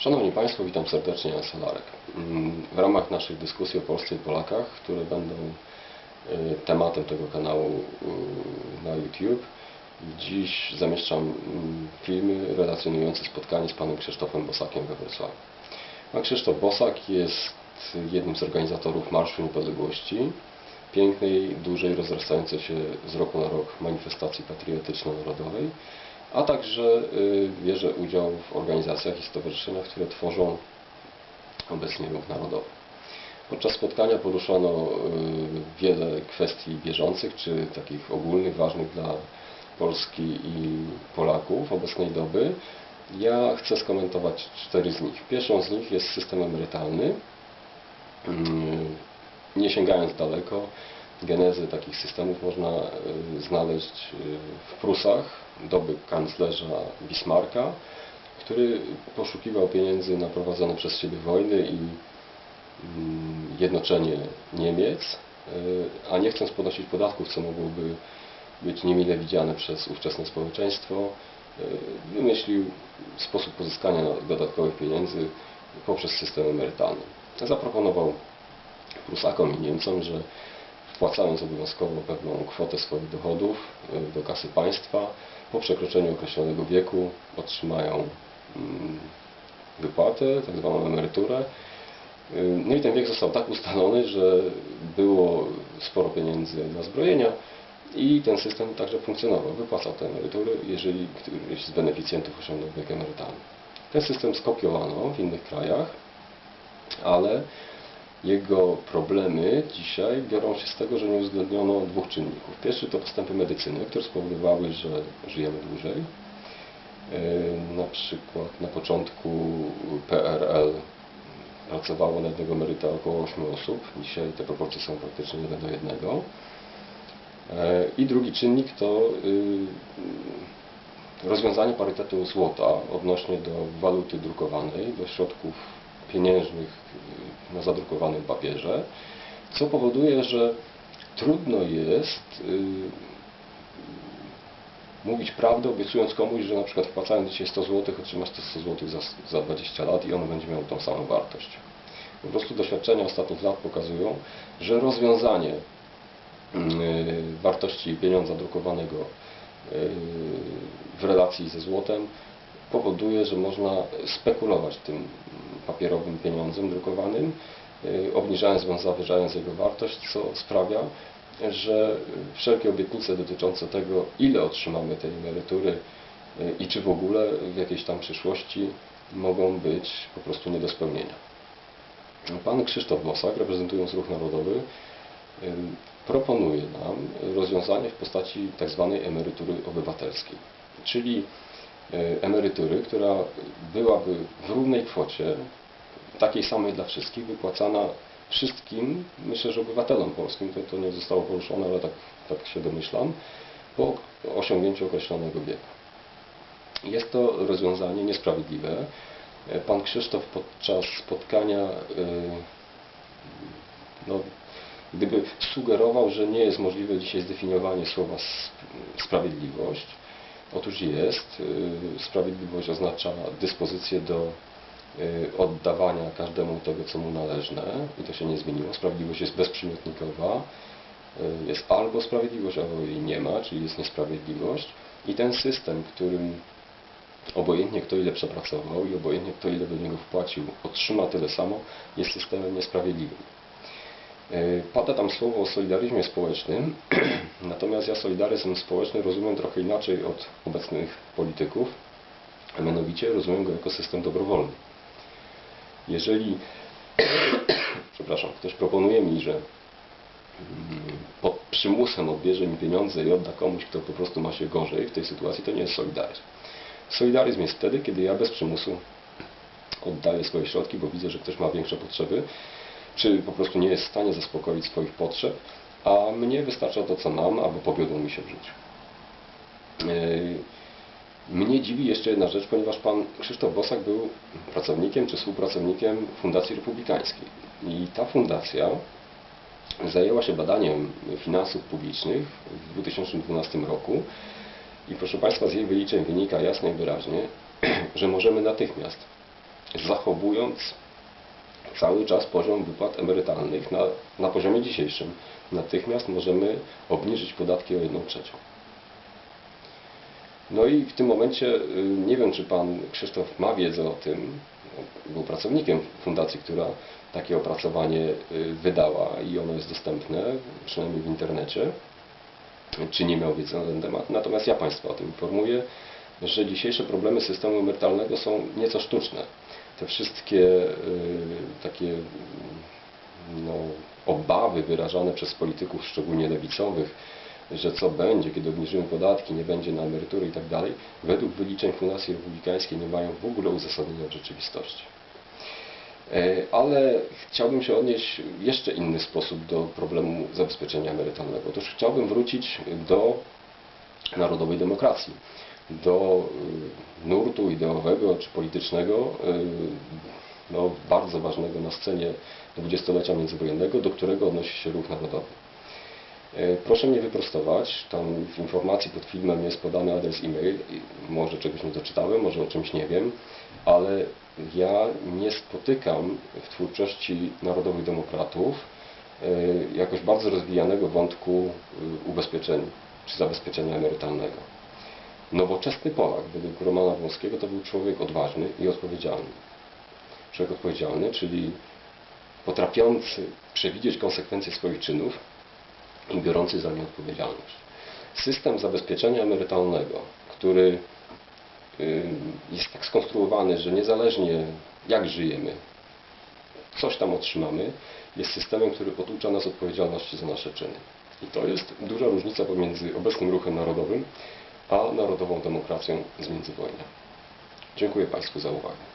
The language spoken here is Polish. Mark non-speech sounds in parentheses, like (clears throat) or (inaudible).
Szanowni Państwo, witam serdecznie, Jan Solarek. Mm, W ramach naszych dyskusji o Polsce i Polakach, które będą y, tematem tego kanału y, na YouTube, dziś zamieszczam mm, filmy relacjonujące spotkanie z panem Krzysztofem Bosakiem we Wrocławiu. Pan Krzysztof Bosak jest jednym z organizatorów Marszu Niepodległości, pięknej, dużej, rozrastającej się z roku na rok manifestacji patriotyczno-narodowej, a także y, bierze udział w organizacjach i stowarzyszeniach, które tworzą obecnie ruch narodowy. Podczas spotkania poruszono y, wiele kwestii bieżących, czy takich ogólnych, ważnych dla Polski i Polaków obecnej doby. Ja chcę skomentować cztery z nich. Pierwszą z nich jest system emerytalny. Mm, Nie sięgając daleko, genezy takich systemów można y, znaleźć y, w Prusach doby kanclerza Bismarcka, który poszukiwał pieniędzy na prowadzone przez siebie wojny i mm, jednoczenie Niemiec, y, a nie chcąc podnosić podatków, co mogłoby być niemile widziane przez ówczesne społeczeństwo, wymyślił sposób pozyskania dodatkowych pieniędzy poprzez system emerytalny. Zaproponował Prusakom i Niemcom, że wpłacając obowiązkowo pewną kwotę swoich dochodów y, do kasy państwa, po przekroczeniu określonego wieku otrzymają mm, wypłatę, tak zwaną emeryturę. Y, No i ten wiek został tak ustalony, że było sporo pieniędzy na zbrojenia i ten system także funkcjonował. Wypłacał te emerytury, jeżeli któryś z beneficjentów osiągnął wiek emerytalny. Ten system skopiowano w innych krajach, ale jego problemy dzisiaj biorą się z tego, że nie uwzględniono dwóch czynników. Pierwszy to postępy medycyny, które spowodowały, że żyjemy dłużej. Yy, Na przykład na początku PRL pracowało na jednego emeryta około 8 osób. Dzisiaj te proporcje są praktycznie 1 do 1. I drugi czynnik to yy, rozwiązanie parytetu złota odnośnie do waluty drukowanej, do środków pieniężnych na zadrukowanym papierze, co powoduje, że trudno jest yy, mówić prawdę, obiecując komuś, że na przykład wpłacając dzisiaj 100 zł, otrzymasz te 100 zł za, za 20 lat i ono będzie miało tą samą wartość. Po prostu doświadczenia ostatnich lat pokazują, że rozwiązanie yy, wartości pieniądza drukowanego yy, w relacji ze złotem powoduje, że można spekulować tym papierowym pieniądzem drukowanym, yy, obniżając bądź zawyżając jego wartość, co sprawia, że wszelkie obietnice dotyczące tego, ile otrzymamy tej emerytury yy, i czy w ogóle w jakiejś tam przyszłości mogą być po prostu nie do spełnienia. Pan Krzysztof Bosak, reprezentując Ruch Narodowy, ym, proponuje nam rozwiązanie w postaci tzw. emerytury obywatelskiej, czyli y, emerytury, która byłaby w równej kwocie, takiej samej dla wszystkich, wypłacana wszystkim, myślę, że obywatelom polskim, to, to nie zostało poruszone, ale tak, tak się domyślam, po osiągnięciu określonego wieku. Jest to rozwiązanie niesprawiedliwe. Pan Krzysztof podczas spotkania y, no, gdyby sugerował, że nie jest możliwe dzisiaj zdefiniowanie słowa sp- sprawiedliwość. Otóż jest. Y, Sprawiedliwość oznacza dyspozycję do oddawania każdemu tego, co mu należne i to się nie zmieniło. Sprawiedliwość jest bezprzymiotnikowa. Y, Jest albo sprawiedliwość, albo jej nie ma, czyli jest niesprawiedliwość. I ten system, którym obojętnie kto ile przepracował i obojętnie kto ile do niego wpłacił, otrzyma tyle samo, jest systemem niesprawiedliwym. Yy, Pada tam słowo o solidaryzmie społecznym, (clears throat) natomiast ja solidaryzm społeczny rozumiem trochę inaczej od obecnych polityków, a mianowicie rozumiem go jako system dobrowolny. Jeżeli, (coughs) przepraszam, ktoś proponuje mi, że mm, pod przymusem odbierze mi pieniądze i odda komuś, kto po prostu ma się gorzej w tej sytuacji, to nie jest solidaryzm. Solidaryzm jest wtedy, kiedy ja bez przymusu oddaję swoje środki, bo widzę, że ktoś ma większe potrzeby, czy po prostu nie jest w stanie zaspokoić swoich potrzeb, a mnie wystarcza to, co mam, albo powiodło mi się w życiu. Mnie dziwi jeszcze jedna rzecz, ponieważ pan Krzysztof Bosak był pracownikiem czy współpracownikiem Fundacji Republikańskiej. I ta fundacja zajęła się badaniem finansów publicznych w 2012 roku i proszę Państwa, z jej wyliczeń wynika jasno i wyraźnie, (clears throat) że możemy natychmiast zachowując cały czas poziom wypłat emerytalnych na, na poziomie dzisiejszym. Natychmiast możemy obniżyć podatki o 1 trzecią. No i w tym momencie y, nie wiem, czy pan Krzysztof ma wiedzę o tym, był pracownikiem fundacji, która takie opracowanie y, wydała i ono jest dostępne, przynajmniej w internecie, czy nie miał wiedzy na ten temat. Natomiast ja Państwa o tym informuję, że dzisiejsze problemy systemu emerytalnego są nieco sztuczne. Te wszystkie y, takie no, obawy wyrażane przez polityków, szczególnie lewicowych, że co będzie, kiedy obniżymy podatki, nie będzie na emerytury i tak dalej, według wyliczeń Fundacji Republikańskiej nie mają w ogóle uzasadnienia w rzeczywistości. E, Ale chciałbym się odnieść w jeszcze inny sposób do problemu zabezpieczenia emerytalnego. Otóż chciałbym wrócić do narodowej demokracji, do y, nurtu ideowego czy politycznego, y, no, bardzo ważnego na scenie dwudziestolecia międzywojennego, do którego odnosi się ruch narodowy. E, Proszę mnie wyprostować, tam w informacji pod filmem jest podany adres e-mail, może czegoś nie doczytałem, może o czymś nie wiem, ale ja nie spotykam w twórczości Narodowych Demokratów e, jakoś bardzo rozwijanego wątku e, ubezpieczeń czy zabezpieczenia emerytalnego. Nowoczesny Polak, według Romana Wąskiego, to był człowiek odważny i odpowiedzialny. Człowiek odpowiedzialny, czyli potrafiący przewidzieć konsekwencje swoich czynów, i biorący za nie odpowiedzialność. System zabezpieczenia emerytalnego, który y, jest tak skonstruowany, że niezależnie jak żyjemy, coś tam otrzymamy, jest systemem, który oducza nas odpowiedzialności za nasze czyny. I to jest duża różnica pomiędzy obecnym ruchem narodowym, a narodową demokracją z międzywojnia. Dziękuję Państwu za uwagę.